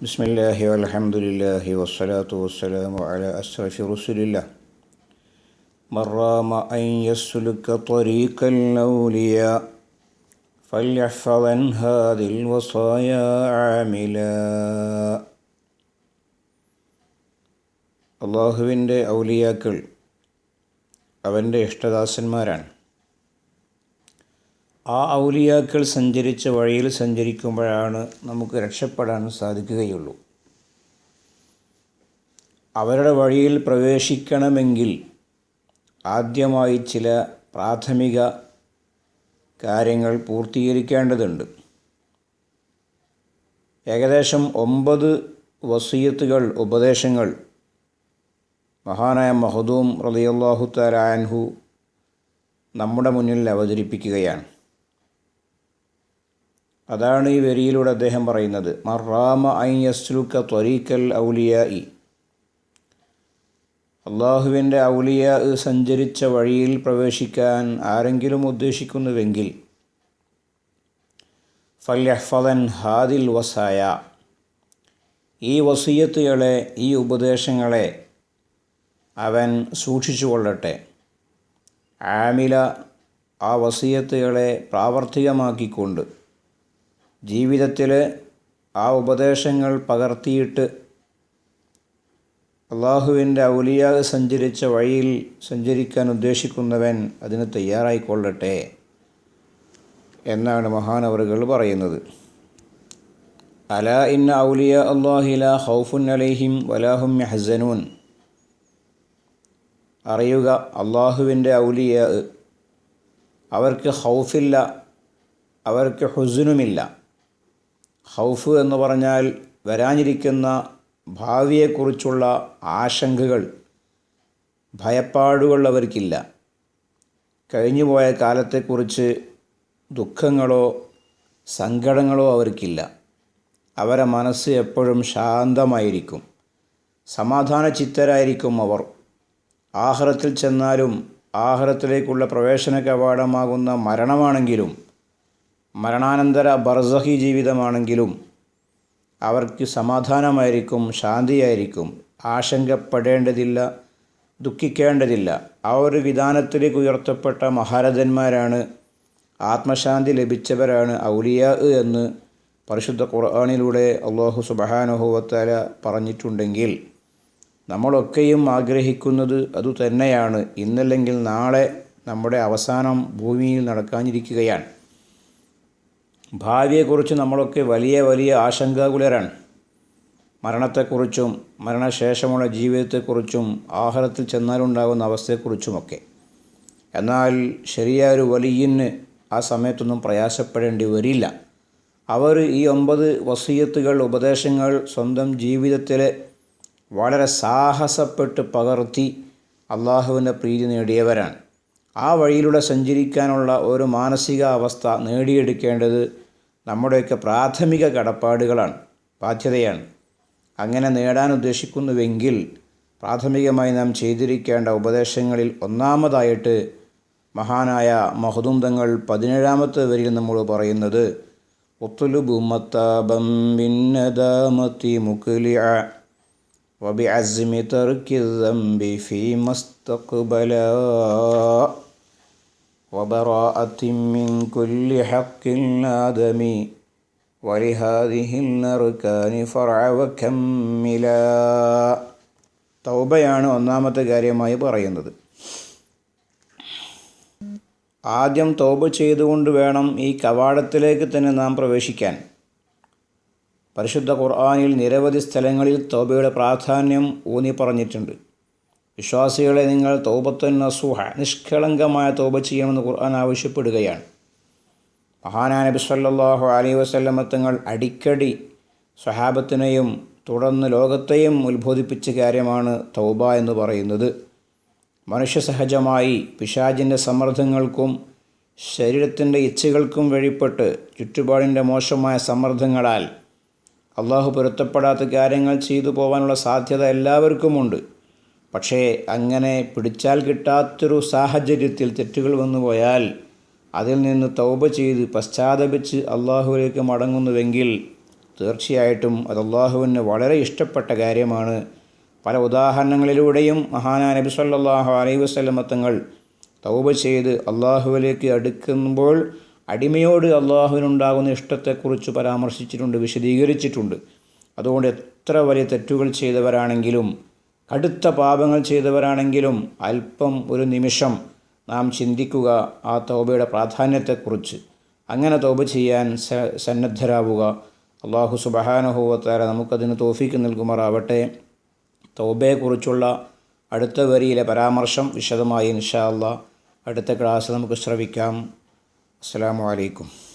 بسم الله والحمد لله والصلاة والسلام على أشرف رسل الله من رام أن يسلك طريق الأولياء فليحفظ عن هذه الوصايا عاملا അള്ളാഹുവിൻ്റെ ഔലിയാക്കൾ അവൻ്റെ ഇഷ്ടദാസന്മാരാണ് ആ ഔലിയാക്കൾ സഞ്ചരിച്ച വഴിയിൽ സഞ്ചരിക്കുമ്പോഴാണ് നമുക്ക് രക്ഷപ്പെടാൻ സാധിക്കുകയുള്ളൂ. അവരുടെ വഴിയിൽ പ്രവേശിക്കണമെങ്കിൽ ആദ്യമായി ചില പ്രാഥമിക കാര്യങ്ങൾ പൂർത്തീകരിക്കേണ്ടതുണ്ട്. ഏകദേശം ഒമ്പത് വസീയത്തുകൾ ഉപദേശങ്ങൾ. മഹാനായ മഹദൂം റളിയല്ലാഹു തലാൻഹു നമ്മുടെ മുന്നിൽ അവതരിപ്പിക്കുകയാണ്. അതാണ് ഈ വരിയിലൂടെ അദ്ദേഹം പറയുന്നത്. മറാമ ഐ യസ്ലുക്ക ത്വരീക്കൽ ഔലിയായി അള്ളാഹുവിന്റെ ഔലിയ സഞ്ചരിച്ച വഴിയിൽ പ്രവേശിക്കാൻ ആരെങ്കിലും ഉദ്ദേശിക്കുന്നുവെങ്കിൽ ഫല്യഹ്ഫദൻ ഹാദിൽ വസായ ഈ വസീയത്തുകളെ ഈ ഉപദേശങ്ങളെ അവൻ സൂക്ഷിച്ചു കൊള്ളട്ടെ. ആമില ആ വസീയത്തുകളെ പ്രാവർത്തികമാക്കിക്കൊണ്ട് ജീവിതത്തിൽ ആ ഉപദേശങ്ങൾ പകർത്തിയിട്ട് അള്ളാഹുവിന്റെ ഔലിയ സഞ്ചരിച്ച വഴിയിൽ സഞ്ചരിക്കാൻ ഉദ്ദേശിക്കുന്നവൻ അതിന് തയ്യാറായിക്കൊള്ളട്ടെ എന്നാണ് മഹാനവറുകൾ പറയുന്നത്. അല ഇന്ന ഔലിയ അള്ളാഹില ഹൗഫുൻ അലൈഹിം വലാഹും ഹസനൂൻ അറിയുക അള്ളാഹുവിന്റെ ഔലിയ അവർക്ക് ഹൗഫില്ല അവർക്ക് ഹുസുനുമില്ല. ഹൗഫ് എന്ന് പറഞ്ഞാൽ വരാനിരിക്കുന്ന ഭാവിയെക്കുറിച്ചുള്ള ആശങ്കകൾ ഭയപ്പാടുകൾ അവർക്കില്ല. കഴിഞ്ഞുപോയ കാലത്തെക്കുറിച്ച് ദുഃഖങ്ങളോ സങ്കടങ്ങളോ അവർക്കില്ല. അവരെ മനസ്സ് എപ്പോഴും ശാന്തമായിരിക്കും. സമാധാന ചിത്തരായിരിക്കും അവർ. ആഹ്റത്തിൽ ചെന്നാലും ആഹ്റത്തിലേക്കുള്ള പ്രവേശന കവാടമാകുന്ന മരണമാണെങ്കിലും മരണാനന്തര ബർസഹി ജീവിതമാണെങ്കിലും അവർക്ക് സമാധാനമായിരിക്കും ശാന്തിയായിരിക്കും. ആശങ്കപ്പെടേണ്ടതില്ല ദുഃഖിക്കേണ്ടതില്ല. ആ ഒരു വിധാനത്തിലേക്ക് ഉയർത്തപ്പെട്ട മഹാരഥന്മാരാണ്. ആത്മശാന്തി ലഭിച്ചവരാണ് ഔലിയ എന്ന് പരിശുദ്ധ ഖുർആാനിലൂടെ അള്ളാഹു സുബഹാനുഭവത്താല പറഞ്ഞിട്ടുണ്ടെങ്കിൽ നമ്മളൊക്കെയും ആഗ്രഹിക്കുന്നത് അതുതന്നെയാണ്. ഇന്നല്ലെങ്കിൽ നാളെ നമ്മുടെ അവസാനം ഭൂമിയിൽ നടക്കാനിരിക്കുകയാണ്. ഭാവിയെക്കുറിച്ച് നമ്മളൊക്കെ വലിയ വലിയ ആശങ്കാകുലരാണ്. മരണത്തെക്കുറിച്ചും മരണശേഷമുള്ള ജീവിതത്തെക്കുറിച്ചും ആഹാരത്തിൽ ചെന്നാലുണ്ടാകുന്ന അവസ്ഥയെക്കുറിച്ചുമൊക്കെ. എന്നാൽ ശരിയായ ഒരു വലിയന് ആ സമയത്തൊന്നും പ്രയാസപ്പെടേണ്ടി വരില്ല. അവർ ഈ ഒമ്പത് വസീയത്തുകൾ ഉപദേശങ്ങൾ സ്വന്തം ജീവിതത്തിൽ വളരെ സാഹസപ്പെട്ട് പകർത്തി അള്ളാഹുവിന്റെ പ്രീതി നേടിയവരാണ്. ആ വഴിയിലൂടെ സഞ്ചരിക്കാനുള്ള ഒരു മാനസിക അവസ്ഥ നേടിയെടുക്കേണ്ടത് നമ്മുടെയൊക്കെ പ്രാഥമിക കടപ്പാടുകളാണ് ബാധ്യതയാണ് അങ്ങനെ നേടാൻ ഉദ്ദേശിക്കുന്നുവെങ്കിൽ പ്രാഥമികമായി നാം ചെയ്തിരിക്കേണ്ട ഉപദേശങ്ങളിൽ ഒന്നാമതായിട്ട് മഹാനായ മഹദൂം തങ്ങൾ പതിനേഴാമത്തെ വരിയിൽ നമ്മൾ പറയുന്നത് ഒത്തുലുബുമത്താബം ഭിന്നദാമത്തി മുക്കുലിയ وبعزم ترك الذنب فيما استقبلا وبراءة من كل حق الآدم ولهذه الأركان فرع وكملا തൗബയാണ് ഒന്നാമത്തെ കാര്യമായി പറയുന്നത് ആദ്യം തൗബ ചെയ്തുകൊണ്ട് വേണം ഈ കവാടത്തിലേക്ക് തന്നെ നാം പ്രവേശിക്കാൻ പരിശുദ്ധ ഖുർആാനിൽ നിരവധി സ്ഥലങ്ങളിൽ തൗബയുടെ പ്രാധാന്യം ഊന്നി പറഞ്ഞിട്ടുണ്ട് വിശ്വാസികളെ നിങ്ങൾ തോപത്തൻ നസൂഹ നിഷ്കളങ്കമായ തോപ ചെയ്യണമെന്ന് ഖുർആൻ ആവശ്യപ്പെടുകയാണ്. മഹാനാ നബി സല്ലാഹു അലൈ വസല്ലമത്തങ്ങൾ അടിക്കടി സ്വഹാബത്തിനെയും തുടർന്ന് ലോകത്തെയും ഉത്ബോധിപ്പിച്ച കാര്യമാണ് തൗബ എന്ന് പറയുന്നത്. മനുഷ്യ സഹജമായി പിശാജിന്റെ സമ്മർദ്ദങ്ങൾക്കും ശരീരത്തിന്റെ ഇച്ഛകൾക്കും വഴിപ്പെട്ട് ചുറ്റുപാടിന്റെ മോശമായ സമ്മർദ്ദങ്ങളാൽ അള്ളാഹു പൊരുത്തപ്പെടാത്ത കാര്യങ്ങൾ ചെയ്തു പോകാനുള്ള സാധ്യത എല്ലാവർക്കുമുണ്ട്. പക്ഷേ അങ്ങനെ പിടിച്ചാൽ കിട്ടാത്തൊരു സാഹചര്യത്തിൽ തെറ്റുകൾ വന്നു പോയാൽ അതിൽ നിന്ന് തൗബ ചെയ്ത് പശ്ചാത്തപിച്ച് അള്ളാഹുവിലേക്ക് മടങ്ങുന്നുവെങ്കിൽ തീർച്ചയായിട്ടും അത് അള്ളാഹുവിന് വളരെ ഇഷ്ടപ്പെട്ട കാര്യമാണ്. പല ഉദാഹരണങ്ങളിലൂടെയും മഹാനാ നബി സല്ലാഹു അലൈ വസ്ലമത്തങ്ങൾ തങ്ങൾ തൗബ ചെയ്ത് അള്ളാഹുവിലേക്ക് അടുക്കുമ്പോൾ അടിമയോട് അള്ളാഹുവിനുണ്ടാകുന്ന ഇഷ്ടത്തെക്കുറിച്ച് പരാമർശിച്ചിട്ടുണ്ട് വിശദീകരിച്ചിട്ടുണ്ട്. അതുകൊണ്ട് എത്ര വലിയ തെറ്റുകൾ ചെയ്തവരാണെങ്കിലും കടുത്ത പാപങ്ങൾ ചെയ്തവരാണെങ്കിലും അല്പം ഒരു നിമിഷം നാം ചിന്തിക്കുക ആ തോബയുടെ പ്രാധാന്യത്തെക്കുറിച്ച്. അങ്ങനെ തൗബ ചെയ്യാൻ സന്നദ്ധരാവുക. അള്ളാഹു സുബഹാനുഭവത്താര നമുക്കതിന് തോഫിക്ക് നൽകുമാറാവട്ടെ. തോബയെക്കുറിച്ചുള്ള അടുത്ത വരിയിലെ പരാമർശം വിശദമായി ഇൻഷാ അള്ളാഹ് അടുത്ത ക്ലാസ് നമുക്ക് ശ്രവിക്കാം. അസ്സാം വലൈക്കും